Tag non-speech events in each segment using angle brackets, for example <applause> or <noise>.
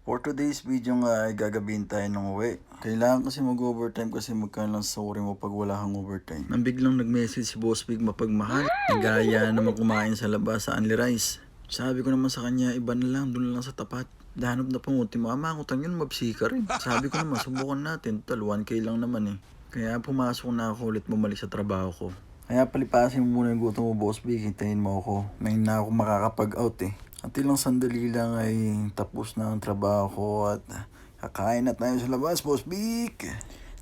For today's video nga ay gagabihin tayo ng uwi. Kailangan kasi mag-overtime kasi magkano lang uri mo pag wala kang overtime. Nang biglang nag-message si Boss Big mapagmahal. Nagaya naman kumain sa labas sa Unli Rice. Sabi ko naman sa kanya, iba na lang, doon lang sa tapat. Dahanap na pamuti, mamakutang yun, mabsi ka rin. Sabi ko naman, subukan natin. Total, 1K lang naman eh. Kaya pumasok na ako ulit bumalik sa trabaho ko. Kaya palipasin mo muna yung gutom mo, Boss Big. Hintayin mo ako. Ngayon na ako makakapag-out eh. At ilang sandali lang ay tapos na ang trabaho ko at kakain na tayo sa labas, Boss Big.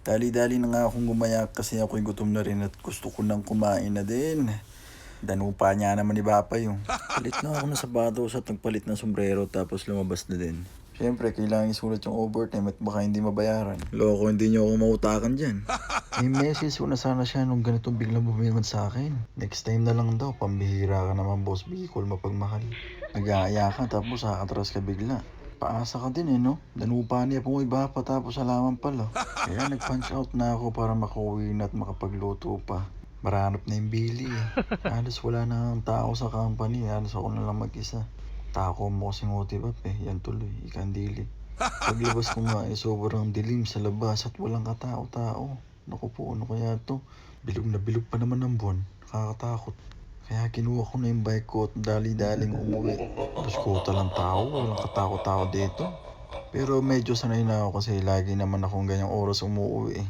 Dali-dali na nga akong gumayak kasi ako'y gutom na rin at gusto ko nang kumain na din. Danupa niya naman ni Bapa yung. Palit na ako ng sapatos at nagpalit ng sombrero tapos lumabas na din. Siyempre, kailangan isulat yung overtime at baka hindi mabayaran. Loko, hindi niyo ako mautakan dyan. <laughs> May message ko na sana siya nung ganitong biglang bumiwan sa akin. Next time na lang daw, pambihira ka naman boss Bicol, mapagmahal. Nag-aaya ka tapos akatras ka bigla. Paasa ka din eh no? Danupa niya po iba pa tapos alaman pala. Kaya nag-punch out na ako para makauwi na at makapagluto pa. Maranap na yung bili eh. Halos wala na ang tao sa company. Halos ako na lang mag-isa. Tako mo kasing utibap eh. Yan tuloy, ikandili. Paglabas ko nga eh, sobrang dilim sa labas at walang katao-tao. Naku po, ano kaya to? Bilog na bilog pa naman ang buwan. Nakakatakot. Kaya kinuha ko na yung bike ko at dali-daling umuwi. Tapos kota lang tao, walang katao-tao dito. Pero medyo sanay na ako kasi lagi naman akong ganyang oras umuwi eh.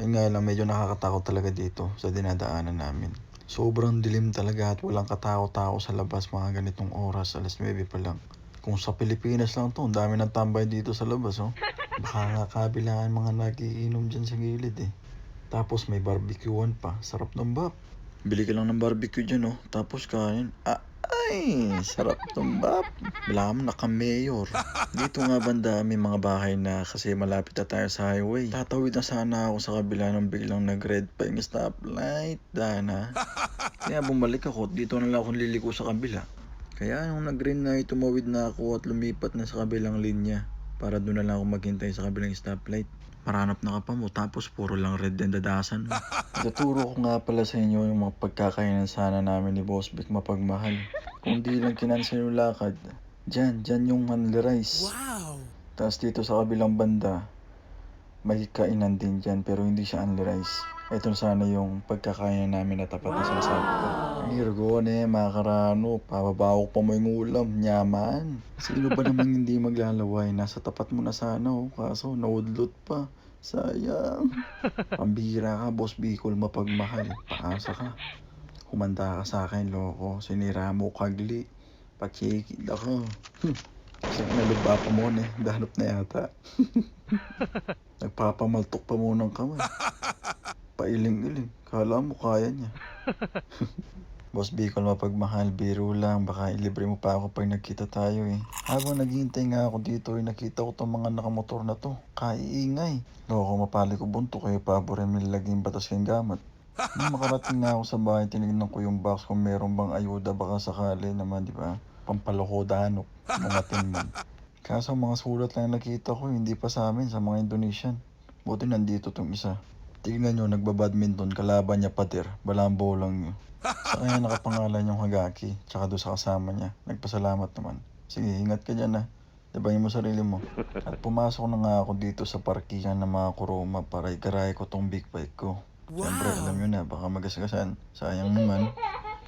Yun nga lang, medyo nakakatakot talaga dito sa dinadaanan namin. Sobrang dilim talaga at walang katao-tao sa labas mga ganitong oras, alas 9 pa lang. Kung sa Pilipinas lang to, dami ng tambay dito sa labas, oh. Baka nga kabilaan mga nagiinom dyan sa gilid, eh. Tapos may barbecuean pa, sarap ng bap. Bili ka lang ng barbecue dyan, oh. Tapos kain. Ah, ay, sarap ng bap. Wala mo naka-mayor. Dito nga banda, may mga bahay na kasi malapit na tayo sa highway. Tatawid na sana ako sa kabila nung biglang nag-red pa yung stoplight. Dana. Kaya bumalik ako at dito na lang ako liliko sa kabila. Kaya nung nag-green na tumawid na ako at lumipat na sa kabilang linya para doon na lang ako maghintay sa kabilang stoplight. Maranap na ka pa mo tapos puro lang red and dadasan. <laughs> Naturo ko nga pala sa inyo yung mga pagkakainan sana namin ni Boss Vic mapagmahal. Kung di lang kinansel yung lakad, dyan, dyan yung Manly Rice. Wow! Tapos dito sa kabilang banda, may kainan din dyan pero hindi siya only rice. Ito sana yung pagkakain namin na tapat na sinasabi ko. Ang hirgo na eh, mga karano. Papabawak pa mo yung ulam. Nyaman. Sino ba naman hindi maglalaway? Nasa tapat mo na sana oh. Kaso naudlot pa. Sayang. <laughs> Pambira ka, boss Bicol, mapagmahal. Paasa ka. Humanda ka sa akin, loko. Sinira mo kagli. Pachikid ako. Hmm. Kasi nalugba pa mo eh. Dahanap na yata. <laughs> Nagpapamaltok pa muna ng kamay. <laughs> Pailing-iling. Kala mo kaya niya. <laughs> Boss Bicol, mapagmahal, biro lang. Baka ilibre mo pa ako pag nagkita tayo eh. Habang naghihintay nga ako dito, eh, nakita ko tong mga nakamotor na to. Kaiingay. Loko, mapali ko bunto kayo pabore may laging batas kayong gamat. Nung makarating na ako sa bahay, tinignan ko yung box kung meron bang ayuda baka sakali naman, di ba? Pampaloko danok, mga tinman. <laughs> Kaso mga sulat lang nakita ko, hindi pa sa amin, sa mga Indonesian. Buti nandito tong isa. Tignan nyo, nagbabadminton, kalaban niya patir, balambo lang nyo. Sa kanya nakapangalan yung Hagaki, tsaka doon sa kasama niya. Nagpasalamat naman. Sige, ingat ka dyan ha. Dibayin mo sarili mo. At pumasok na nga ako dito sa parkingan ng mga kuruma para igaray ko tong big bike ko. Siyempre, alam nyo na, baka magasgasan. Sayang naman.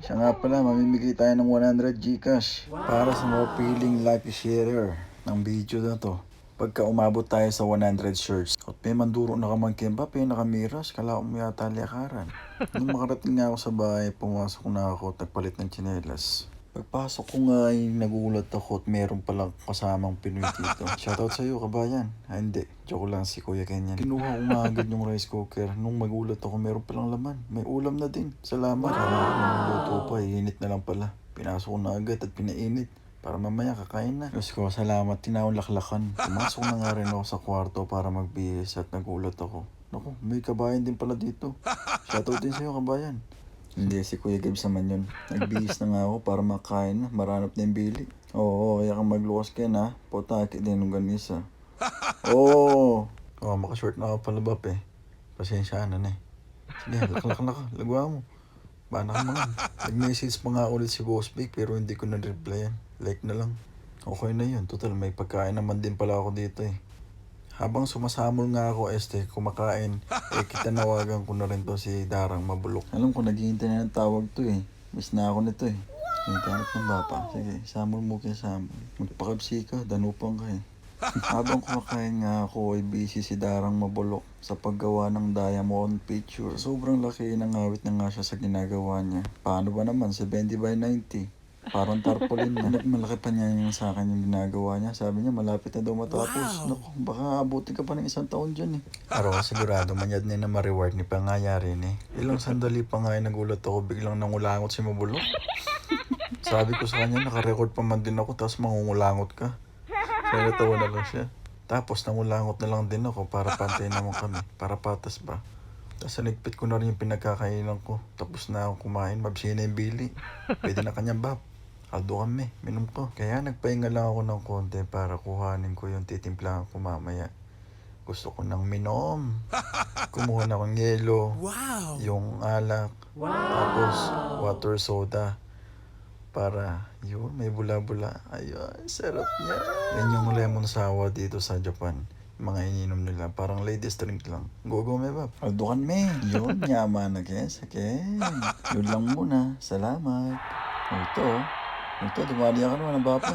Siya nga pala, mamimigay tayo ng 100 Gcash para sa mga piling lucky sharer ng video na to. Pagka umabot tayo sa 100 shirts, at may manduro na kamangkin pa, pinakamiras, kala mo yata liyakaran. <laughs> Nung makarating nga ako sa bahay, pumasok na ako at nagpalit ng tsinelas. Pagpasok ko nga ay nagulat ako at meron palang kasamang Pinoy dito. <laughs> Shoutout sa iyo, kabayan. Ah, hindi. Joke lang si Kuya Kenyan. Kinuha ko nga agad yung rice cooker. Nung magulat ako, meron palang laman. May ulam na din. Salamat. Wow. Luto pa, init na lang pala. Pinasok ko na agad at pinainit. Para mamaya kakain na. Diyos ko, salamat. Tinawang laklakan. Pumasok na nga rin ako sa kwarto para magbihis at nagulat ako. Naku, may kabayan din pala dito. Shoutout din sa'yo, kabayan. Hindi, si Kuya Gibbs naman yun. Nagbihis na nga ako para makain na. Maranap na yung bili. Oo, kaya kang magluwas ka na. Potaki din ng ganisa. <laughs> Oo. Oh, makashort na ako pala bap eh. Pasensya na na eh. Sige, laklak na ka. Lagwa mo. Bana ka mga. Nag-message pa nga ulit si Boss Big pero hindi ko na-replyan. Like na lang. Okay na yun. Total, may pagkain naman din pala ako dito eh. Habang sumasamol nga ako, este, kumakain, eh, kitanawagan ko na rin to si Darang Mabulok. Alam ko, naghihintay na ng tawag to eh. Miss na ako nito eh. Hintay ng bapa. Sige, samol mo kay samol. Magpakabsi ka, danupang ka eh. Habang kumakain nga ako, ay busy si Darang Mabulok sa paggawa ng diamond picture. Sobrang laki ng awit na nga siya sa ginagawa niya. Paano ba naman? 70 by 90. Parang tarpaulin na. Malaki pa niya yung sa akin yung ginagawa niya. Sabi niya, malapit na daw matapos. Naku, baka abuti ka pa ng isang taon dyan eh. Araw, sigurado, manyad na na ma-reward ni pangayari ni. Ilang sandali pa nga ay nagulat ako, biglang nangulangot si Mabulok. Sabi ko sa kanya, nakarecord pa man din ako, tapos mangungulangot ka. Kaya natawa na lang siya. Tapos nangulangot na lang din ako para pantay naman kami. Para patas ba. Tapos sanigpit ko na rin yung pinagkakainan ko. Tapos na ako kumain, mabsi na yung bili. Pwede na kanyang bab. Aldo kami, minom ko. Kaya nagpahinga lang ako ng konti para kuhanin ko yung titimplahan ko mamaya. Gusto ko ng minom. Kumuha na akong yelo. Wow! Yung alak. Tapos water soda. Para, yun, may bula-bula. Ayun, sarap niya. Yan yung lemon sour dito sa Japan. Mga ininom nila. Parang ladies drink lang. Go, go, may bab. Aldukan me. Yun, <laughs> yaman na guys. Okay. Yun lang muna. Salamat. Ito, ito, dumali ako naman ng bapa.